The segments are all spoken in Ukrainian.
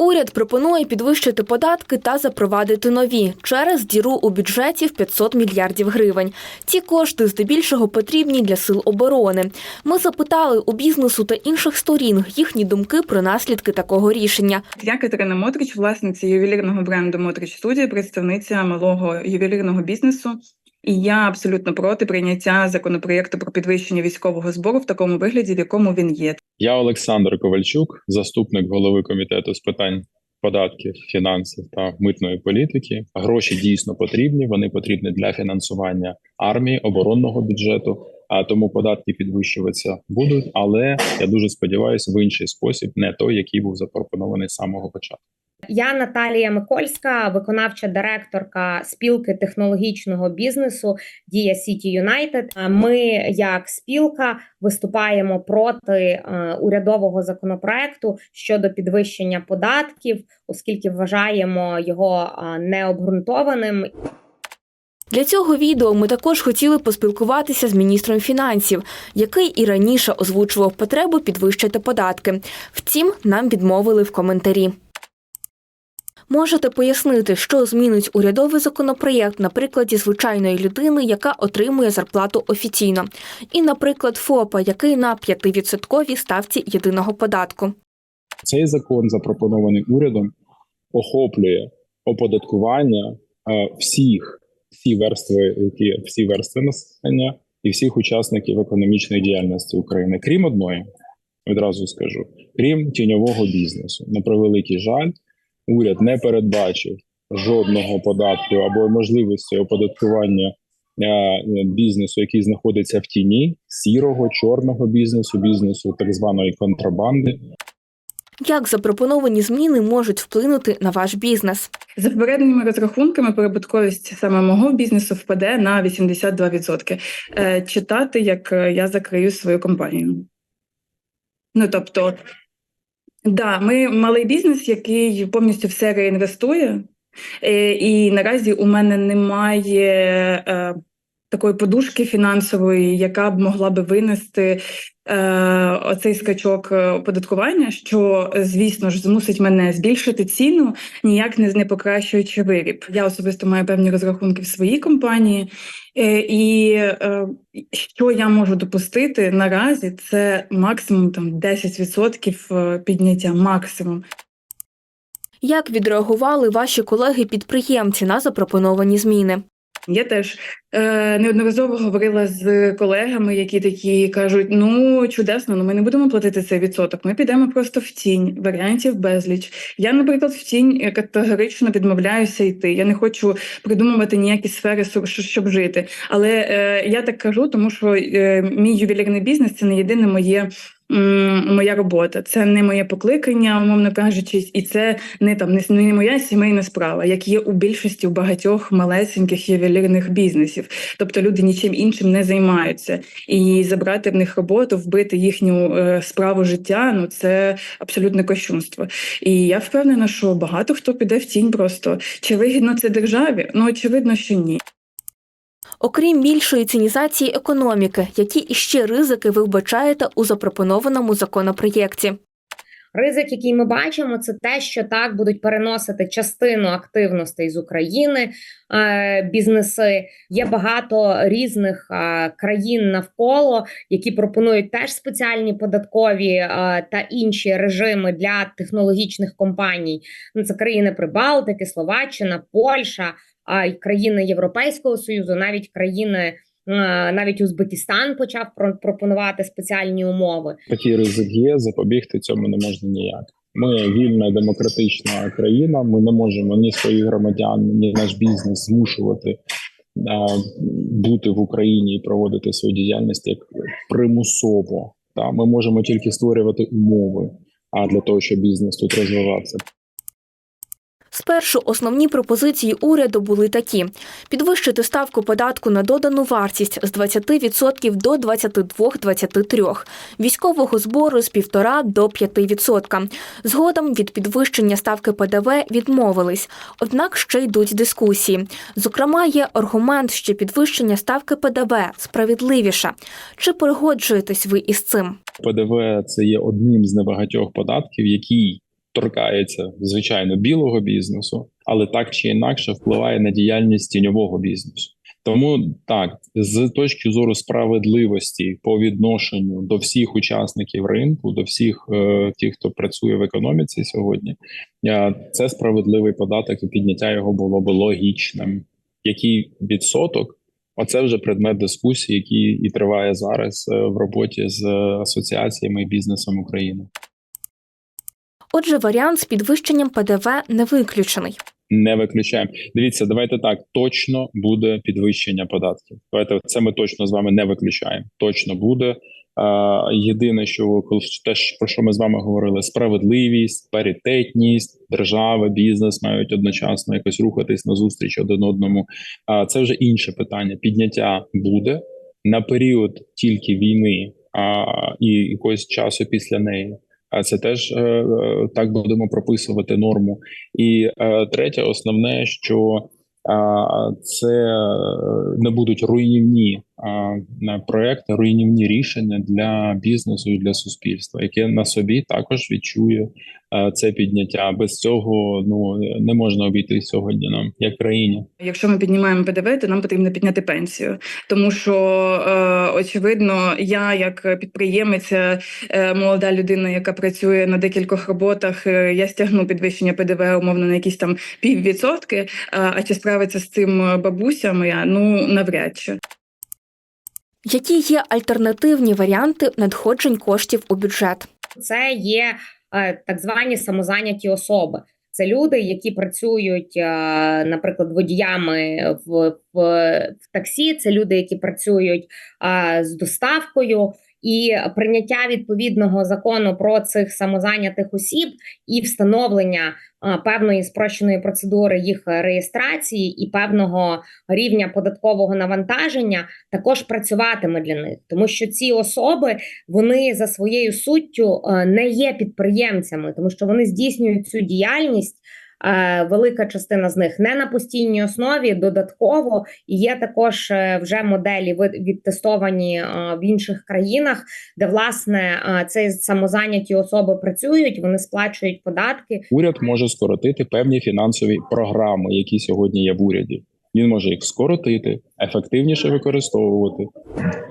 Уряд пропонує підвищити податки та запровадити нові через діру у бюджеті в 500 мільярдів гривень. Ці кошти здебільшого потрібні для сил оборони. Ми запитали у бізнесу та інших сторін їхні думки про наслідки такого рішення. Я Катерина Мотрич, власниця ювелірного бренду Мотрич Студія, представниця малого ювелірного бізнесу. І я абсолютно проти прийняття законопроєкту про підвищення військового збору в такому вигляді, в якому він є. Я Олександр Ковальчук, заступник голови комітету з питань податків, фінансів та митної політики. Гроші дійсно потрібні. Вони потрібні для фінансування армії, оборонного бюджету. А тому податки підвищуватися будуть. Але я дуже сподіваюся, в інший спосіб, не той, який був запропонований з самого початку. Я Наталія Микольська, виконавча директорка спілки технологічного бізнесу Дія Сіті Юнайтед. Ми, як спілка, виступаємо проти е, урядового законопроекту щодо підвищення податків, оскільки вважаємо його е, необґрунтованим Для цього відео ми також хотіли поспілкуватися з міністром фінансів, який і раніше озвучував потребу підвищити податки. Втім, нам відмовили в коментарі. Можете пояснити, що змінить урядовий законопроєкт на прикладі звичайної людини, яка отримує зарплату офіційно, і, наприклад, ФОПа, який на 5% ставці єдиного податку. Цей закон, запропонований урядом, охоплює оподаткування е, всіх всі верстви, які всі верстви населення і всіх учасників економічної діяльності України, крім одної, відразу скажу, крім тіньового бізнесу. На превеликий жаль, уряд не передбачив жодного податку або можливості оподаткування е, бізнесу, який знаходиться в тіні сірого, чорного бізнесу, бізнесу так званої контрабанди. Як запропоновані зміни можуть вплинути на ваш бізнес? За попередніми розрахунками, прибутковість саме мого бізнесу впаде на 82%. Е, Читати, як е, я закрию свою компанію. Ну тобто, да, ми малий бізнес, який повністю все реінвестує, Е, і наразі у мене немає е, такої подушки фінансової, яка б могла би винести е, оцей скачок е, оподаткування, що, звісно ж, змусить мене збільшити ціну, ніяк не, не покращуючи виріб. Я особисто маю певні розрахунки в своїй компанії, е, і е, що я можу допустити наразі, це максимум там 10% е, підняття, максимум. Як відреагували ваші колеги-підприємці на запропоновані зміни? Я теж неодноразово говорила з колегами, які такі кажуть: ну чудесно, ну ми не будемо платити цей відсоток. Ми підемо просто в тінь. Варіантів безліч. Я, наприклад, в тінь категорично відмовляюся йти. Я не хочу придумувати ніякі сфери, щоб- жити. Але е, я так кажу, тому що е, мій ювелірний бізнес це не єдине моє. Моя робота, це не моє покликання, умовно кажучи, і це не там не моя сімейна справа, як є у більшості у багатьох малесеньких ювелірних бізнесів. Тобто люди нічим іншим не займаються, і забрати в них роботу, вбити їхню е, справу життя ну це абсолютне кощунство. І я впевнена, що багато хто піде в тінь просто чи вигідно це державі? Ну очевидно, що ні. Окрім більшої цінізації економіки, які іще ризики ви вбачаєте у запропонованому законопроєкті? Ризик, який ми бачимо, це те, що так будуть переносити частину активностей з України е, бізнеси. Є багато різних е, країн навколо, які пропонують теж спеціальні податкові е, та інші режими для технологічних компаній. Ну, це країни Прибалтики, Словаччина, Польща, й країни Європейського союзу, навіть країни. Е, Навіть Узбекистан почав про- пропонувати спеціальні умови. Такий ризик є, запобігти цьому не можна ніяк. Ми вільна демократична країна. Ми не можемо ні своїх громадян, ні наш бізнес змушувати а, бути в Україні і проводити свою діяльність як примусово. Та ми можемо тільки створювати умови. А для того, щоб бізнес тут розвивався, Спершу основні пропозиції уряду були такі: підвищити ставку податку на додану вартість з 20% до 22-23%, військового збору з 1,5% до 5%. Згодом від підвищення ставки ПДВ відмовились. Однак ще йдуть дискусії. Зокрема, є аргумент, що підвищення ставки ПДВ справедливіше. Чи погоджуєтесь ви із цим? ПДВ це є одним з небагатьох податків, який торкається звичайно білого бізнесу, але так чи інакше впливає на діяльність тіньового бізнесу. Тому так, з точки зору справедливості по відношенню до всіх учасників ринку, до всіх е, тих, хто працює в економіці сьогодні, е, це справедливий податок, і підняття його було б логічним. Який відсоток? Оце вже предмет дискусії, який і триває зараз е, в роботі з асоціаціями і бізнесом України. Отже, варіант з підвищенням ПДВ не виключений. Не виключаємо. Дивіться, давайте так. Точно буде підвищення податків. Давайте це ми точно з вами не виключаємо. Точно буде. Єдине, що теж про що ми з вами говорили: справедливість, паритетність, держава, бізнес мають одночасно якось рухатись на зустріч один одному. А це вже інше питання. Підняття буде на період тільки війни, а і якогось часу після неї. А це теж е, е, так будемо прописувати норму. І е, третє, основне, що це не будуть руйнівні проекти, руйнівні рішення для бізнесу і для суспільства, яке на собі також відчує це підняття. Без цього ну не можна обійти сьогодні нам як країні. Якщо ми піднімаємо ПДВ, то нам потрібно підняти пенсію, тому що е, очевидно, я як підприємець, е, молода людина, яка працює на декількох роботах, е, я стягну підвищення ПДВ умовно на якісь там піввідсотки. А чи справиться з цим бабуся моя? Ну навряд чи. Які є альтернативні варіанти надходжень коштів у бюджет? Це є е, так звані самозайняті особи. Це люди, які працюють, е, наприклад, водіями в, в, в таксі. Це люди, які працюють е, з доставкою. І прийняття відповідного закону про цих самозайнятих осіб і встановлення певної спрощеної процедури їх реєстрації і певного рівня податкового навантаження також працюватиме для них, тому що ці особи вони за своєю суттю не є підприємцями, тому що вони здійснюють цю діяльність. Е, Велика частина з них не на постійній основі, додатково є також е, вже моделі відтестовані е, в інших країнах, де власне ці самозайняті особи працюють, вони сплачують податки, Уряд може скоротити певні фінансові програми, які сьогодні є в уряді. Він може їх скоротити, ефективніше використовувати,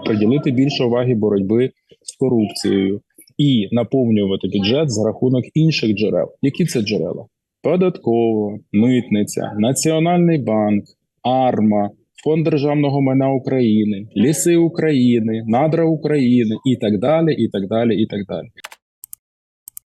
приділити більше уваги боротьби з корупцією і наповнювати бюджет за рахунок інших джерел. Які це джерела? Податкова, митниця, Національний банк, АРМА, Фонд державного майна України, Ліси України, Надра України і так далі. І так далі, і так далі.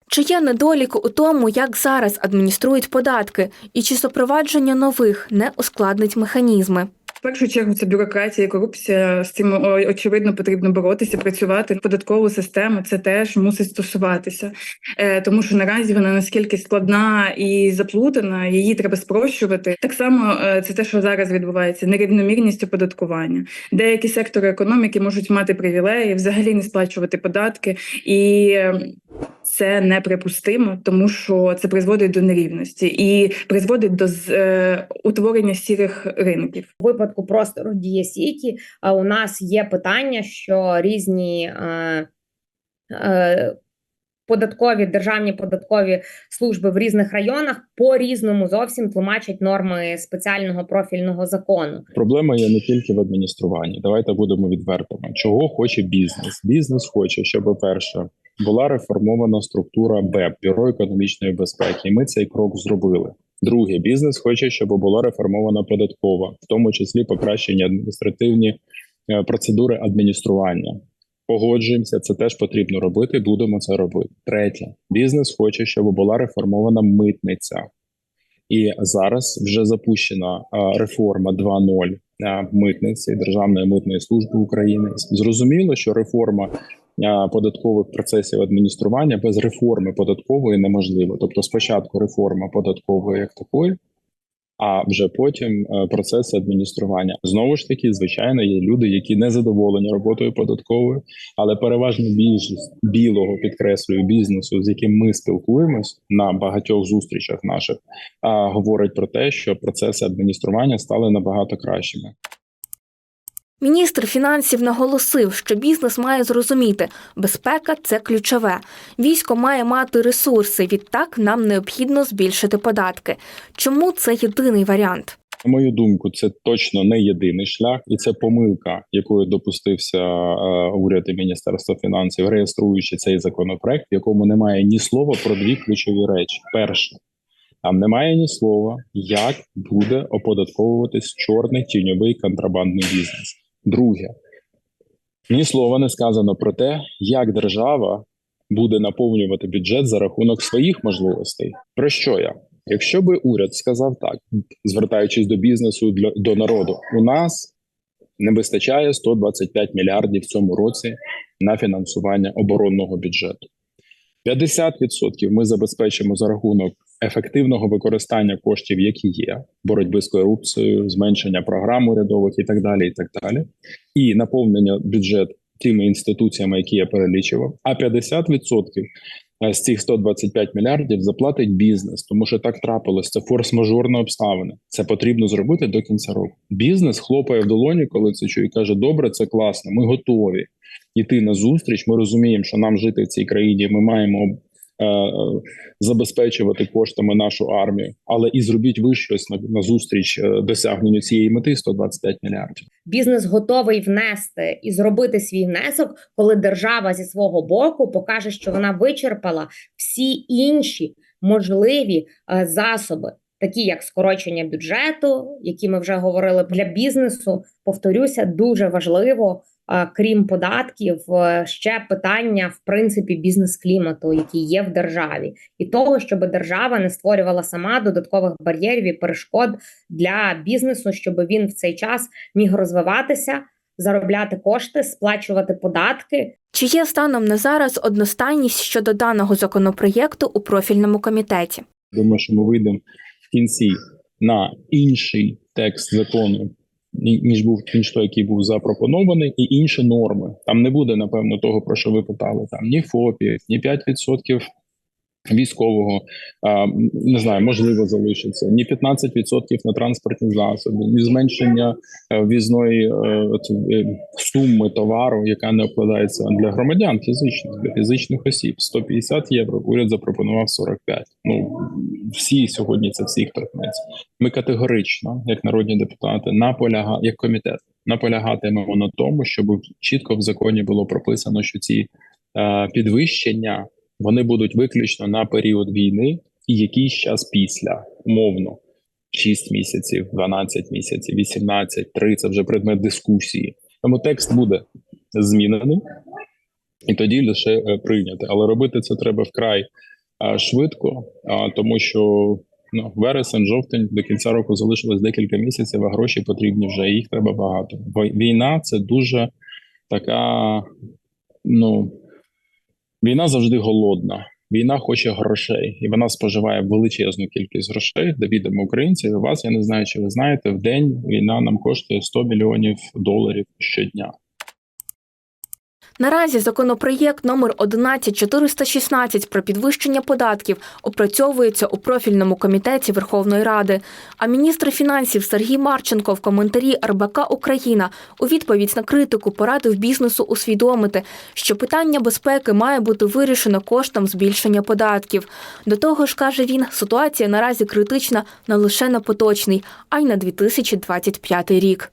Чи є недолік у тому, як зараз адмініструють податки, і чи запровадження нових не ускладнить механізми? В першу чергу це бюрократія, і корупція. З цим очевидно потрібно боротися, працювати. Податкову систему це теж мусить стосуватися, е, тому що наразі вона наскільки складна і заплутана, її треба спрощувати. Так само е, це те, що зараз відбувається: нерівномірність оподаткування. Деякі сектори економіки можуть мати привілеї, взагалі не сплачувати податки, і е, це неприпустимо, тому що це призводить до нерівності і призводить до е, утворення сірих ринків. У випадку простору Дія Сіті а у нас є питання, що різні е, е, податкові державні податкові служби в різних районах по різному зовсім тлумачать норми спеціального профільного закону. Проблема є не тільки в адмініструванні. Давайте будемо відвертими. Чого хоче бізнес? Бізнес хоче, щоб, по-перше, була реформована структура БЕП Бюро економічної безпеки. І ми цей крок зробили. Друге, бізнес хоче, щоб була реформована податкова, в тому числі покращення адміністративні е, процедури адміністрування. Погоджуємося, це теж потрібно робити. Будемо це робити. Третє, бізнес хоче, щоб була реформована митниця. І зараз вже запущена реформа 2.0 а, митниці Державної митної служби України. Зрозуміло, що реформа податкових процесів адміністрування без реформи податкової неможлива. Тобто, спочатку реформа податкової як такої, а вже потім е, процеси адміністрування. Знову ж таки, звичайно, є люди, які не задоволені роботою податковою, але переважна більшість білого підкреслюю бізнесу, з яким ми спілкуємось на багатьох зустрічах наших, говорить про те, що процеси адміністрування стали набагато кращими. Міністр фінансів наголосив, що бізнес має зрозуміти, безпека це ключове. Військо має мати ресурси. Відтак нам необхідно збільшити податки. Чому це єдиний варіант? На мою думку, це точно не єдиний шлях, і це помилка, якою допустився е, уряд і міністерство фінансів, реєструючи цей законопроект, в якому немає ні слова про дві ключові речі. Перше, там немає ні слова, як буде оподатковуватись чорний тіньовий контрабандний бізнес. Друге, ні слова не сказано про те, як держава буде наповнювати бюджет за рахунок своїх можливостей. Про що я? Якщо би уряд сказав так, звертаючись до бізнесу для до народу, у нас не вистачає 125 мільярдів в цьому році на фінансування оборонного бюджету. 50% ми забезпечимо за рахунок ефективного використання коштів, які є, боротьби з корупцією, зменшення програм урядових і так далі. І так далі, і наповнення бюджету тими інституціями, які я перелічував. А 50% Е, з цих 125 мільярдів заплатить бізнес, тому що так трапилось. Це форс-мажорна обставина. Це потрібно зробити до кінця року. Бізнес хлопає в долоні, коли це чує, каже: Добре, це класно. Ми готові йти на зустріч. Ми розуміємо, що нам жити в цій країні. Ми маємо забезпечувати коштами нашу армію, але і зробіть ви щось на, на зустріч е, досягненню цієї мети 125 мільярдів. Бізнес готовий внести і зробити свій внесок, коли держава зі свого боку покаже, що вона вичерпала всі інші можливі е, засоби, такі як скорочення бюджету, які ми вже говорили для бізнесу. Повторюся, дуже важливо. Е, Крім податків, е, ще питання в принципі бізнес-клімату, який є в державі, і того, щоб держава не створювала сама додаткових бар'єрів і перешкод для бізнесу, щоб він в цей час міг розвиватися, заробляти кошти, сплачувати податки. Чи є станом на зараз одностайність щодо даного законопроєкту у профільному комітеті? Думаю, що ми вийдемо в кінці на інший текст закону, ніж був ніж той, який був запропонований, і інші норми. Там не буде, напевно, того, про що ви питали. Там ні ФОПів, ні 5% військового, не знаю, можливо, залишиться, ні 15% на транспортні засоби, ні зменшення е, в'їзної е, е, суми товару, яка не обкладається для громадян фізичних, для фізичних осіб. 150 євро. Уряд запропонував 45. Ну всі сьогодні це всіх торкнеться. Ми категорично, як народні депутати, наполяга як комітет, наполягатимемо на тому, щоб чітко в законі було прописано, що ці підвищення вони будуть виключно на період війни і якийсь час після, умовно. 6 місяців, 12 місяців, 18, 3 – це вже предмет дискусії. Тому текст буде змінений і тоді лише е, прийняти. Але робити це треба вкрай швидко, тому що ну, вересень, жовтень до кінця року залишилось декілька місяців, а гроші потрібні вже. Їх треба багато. Війна це дуже така. Ну війна завжди голодна. Війна хоче грошей, і вона споживає величезну кількість грошей. Де відомо українців. Вас я не знаю, чи ви знаєте, в день війна нам коштує 100 мільйонів доларів щодня. Наразі законопроєкт номер 11416 про підвищення податків опрацьовується у профільному комітеті Верховної Ради. А міністр фінансів Сергій Марченко в коментарі РБК Україна у відповідь на критику порадив бізнесу усвідомити, що питання безпеки має бути вирішено коштом збільшення податків. До того ж, каже він, ситуація наразі критична не лише на поточний, а й на 2025 рік.